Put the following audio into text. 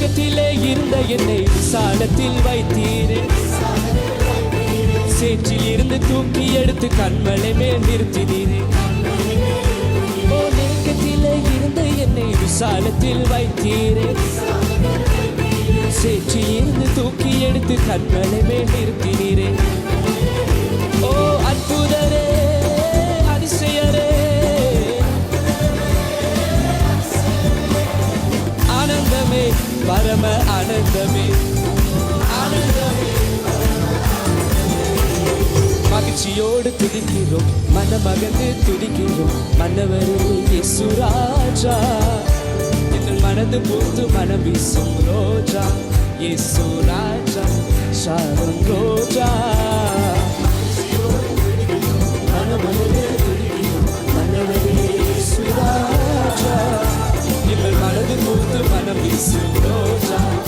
நெருக்கத்திலே இருந்த என்னை விசாலத்தில் வைத்தீரே. சேற்றில் இருந்து தூக்கி எடுத்து கண்மலை மேல் நிறுத்தினீரே. நெருக்கத்திலே இருந்த என்னை விசாலத்தில் வைத்தீரே. சேற்றில் இருந்து தூக்கி எடுத்து கண்மலை மேல் நிறுத்தினீரே. பரம ஆனந்தமே ஆனந்தமே மகிழ்ச்சியோடு துடிக்கிறோம் மனமகந்து துதிக்கிறோம். மன்னவரே இயேசுராஜா எங்கள் மனது பூத்து மனம் வீசும் ரோஜா. இயேசுராஜா ஷாரோன் மனது பூத்து